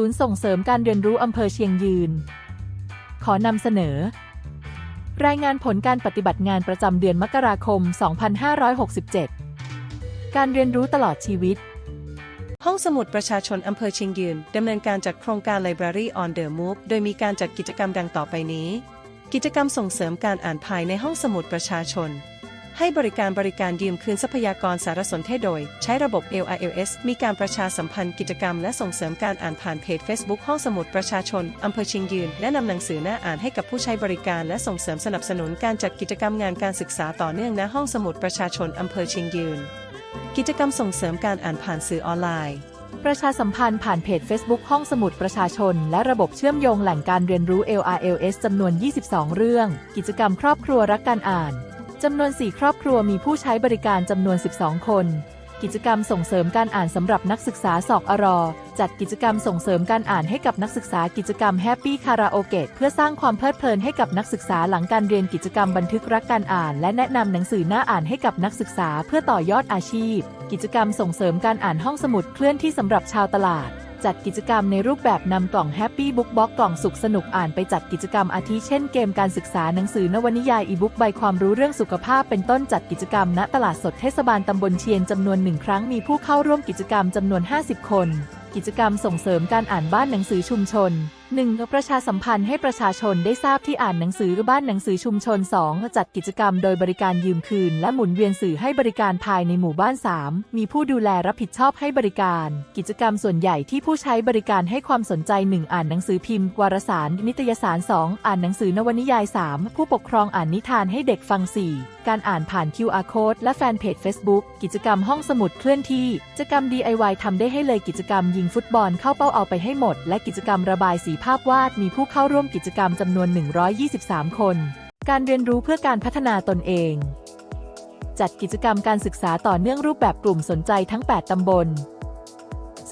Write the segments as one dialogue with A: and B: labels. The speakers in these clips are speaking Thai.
A: ศูนย์ส่งเสริมการเรียนรู้อำเภอเชียงยืน ขอนำเสนอ รายงานผลการปฏิบัติงานประจำเดือนมกราคม 2567 การเรียนรู้ตลอดชีวิต
B: ห้องสมุดประชาชนอำเภอเชียงยืนดำเนินการจัดโครงการ Library on the Move โดยมีการจัดกิจกรรมดังต่อไปนี้ กิจกรรมส่งเสริมการอ่านภายในห้องสมุดประชาชน ให้บริการบริการยืมคืนทรัพยากรสารสนเทศโดย ใช้ระบบ LILS มีการประชาสัมพันธ์กิจกรรมและส่งเสริมการอ่านผ่านเพจ Facebook ห้องสมุดประชาชนอำเภอเชียงยืนและนำหนังสือหน้าอ่านให้กับผู้ใช้บริการและส่งเสริมสนับสนุนการจัดกิจกรรมงานการศึกษาต่อเนื่องณห้องสมุดประชาชนอำเภอเชียงยืน กิจกรรมส่งเสริมการอ่านผ่านสื่อออนไลน์
A: ประชาสัมพันธ์ผ่านเพจ Facebook ห้องสมุดประชาชน และระบบเชื่อมโยงแหล่งการเรียนรู้ LRLS จำนวน 22 เรื่อง กิจกรรมครอบครัวรักการอ่าน จำนวน 4 ครอบครัวมีผู้ใช้บริการจำนวน 12 คน กิจกรรมส่งเสริมการอ่านสำหรับนักศึกษาสอกอรอ จัดกิจกรรมส่งเสริมการอ่านให้กับนักศึกษากิจกรรม Happy Karaoke เพื่อสร้างความเพลิดเพลินให้กับนักศึกษาหลังการเรียนกิจกรรมบันทึกรักการอ่าน และแนะนำหนังสือหน้าอ่านให้กับนักศึกษาเพื่อต่อยอดอาชีพ กิจกรรมส่งเสริมการอ่านห้องสมุดเคลื่อนที่สำหรับชาวตลาด จัดกิจกรรมในรูปแบบนำกล่องแฮปปี้บุ๊กบ็อกล่องสุขสนุกอ่านไปจัดกิจกรรมอาทิเช่นเกมการศึกษาหนังสือนวนิยายอีบุ๊กใบความรู้เรื่องสุขภาพเป็นต้นจัดกิจกรรม ณตลาดสดเทศบาลตำบลเชียนจำนวนหนึ่งครั้งมีผู้เข้าร่วมกิจกรรมจำนวน 50 คน กิจกรรมส่งเสริมการอ่านบ้านหนังสือชุมชน 1. ประชาสัมพันธ์ให้ประชาชนได้ทราบที่อ่านหนังสือบ้านหนังสือชุมชน 2. จัดกิจกรรมโดยบริการยืมคืน และหมุนเวียนสื่อให้บริการภายในหมู่บ้าน 3. มีผู้ดูแลรับผิดชอบให้บริการ กิจกรรมส่วนใหญ่ที่ผู้ใช้บริการให้ความสนใจ 1. อ่านหนังสือพิมพ์ วารสาร นิตยสาร 2. อ่านหนังสือนวนิยาย 3. ผู้ปกครองอ่านนิทานให้เด็กฟัง 4. การอ่านผ่าน QR code และแฟนเพจ Facebook กิจกรรมห้องสมุดเคลื่อนที่กิจกรรม DIY ทำได้ให้เลยกิจกรรมยิงฟุตบอลเข้าเป้าเอาไปให้หมด และกิจกรรมระบายสีภาพวาดมีผู้เข้าร่วมกิจกรรมจำนวน 123 คน การเรียนรู้เพื่อการพัฒนาตนเอง จัดกิจกรรมการศึกษาต่อเนื่องรูปแบบกลุ่มสนใจทั้ง 8 ตำบล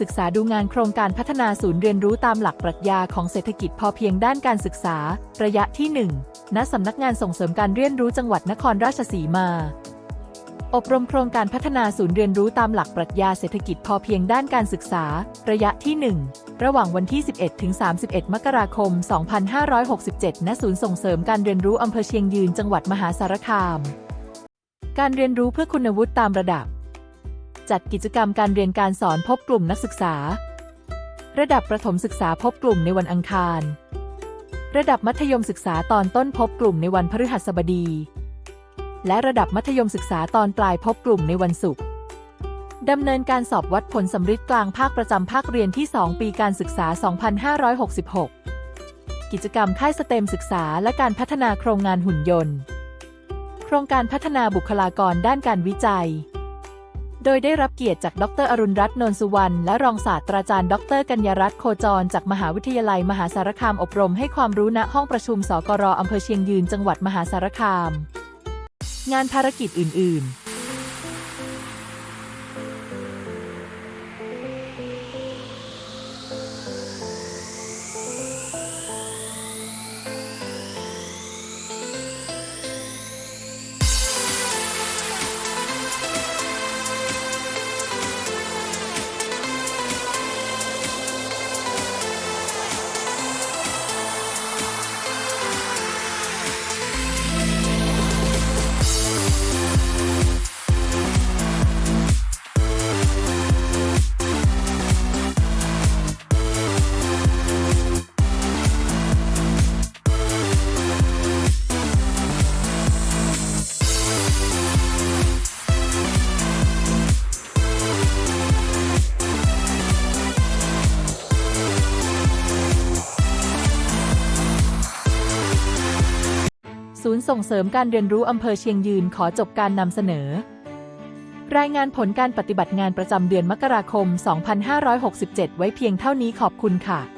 A: ศึกษาดูงานโครงการพัฒนาศูนย์เรียนรู้ตามหลักปรัชญาของเศรษฐกิจพอเพียงด้านการศึกษา ระยะที่ 1 ณ สำนักงานส่งเสริมการเรียนรู้จังหวัดนครราชสีมาอบรมโครงการพัฒนาศูนย์เรียนรู้ตามหลักปรัชญาเศรษฐกิจพอเพียงด้านการศึกษา ระยะที่ 1 ระหว่างวันที่ 11 ถึง 31 มกราคม 2567 ณ ศูนย์ส่งเสริมการเรียนรู้อำเภอเชียงยืน จังหวัดมหาสารคาม การเรียนรู้เพื่อคุณวุฒิตามระดับ จัดกิจกรรมการเรียนการสอนพบกลุ่มนักศึกษา ระดับประถมศึกษาพบกลุ่มในวันอังคาร ระดับมัธยมศึกษาตอนต้นพบกลุ่มในวันพฤหัสบดี และระดับมัธยมศึกษาตอนปลายพบกลุ่มในวันศุกร์ ดำเนินการสอบวัดผลสำริดกลางภาคประจำภาคเรียนที่ 2 ปีการศึกษา 2566 กิจกรรมค่ายสเต็มศึกษาและการพัฒนาโครงงานหุ่นยนต์ โครงการพัฒนาบุคลากรด้านการวิจัย โดยได้รับเกียรติจากดรอรุณรัตน์นนสุวรรณและรองศาสตราจารย์ ดรกัญญารัตน์โคจร จากมหาวิทยาลัยมหาสารคามอบรมให้ความรู้ณห้องประชุมสกรอำเภอเชียงยืนจังหวัดมหาสารคาม งานภารกิจอื่น ๆ ศูนย์ส่งเสริมการเรียนรู้อำเภอเชียงยืนขอจบการนำเสนอ รายงานผลการปฏิบัติงานประจำเดือนมกราคม 2567 ไว้เพียงเท่านี้ขอบคุณค่ะ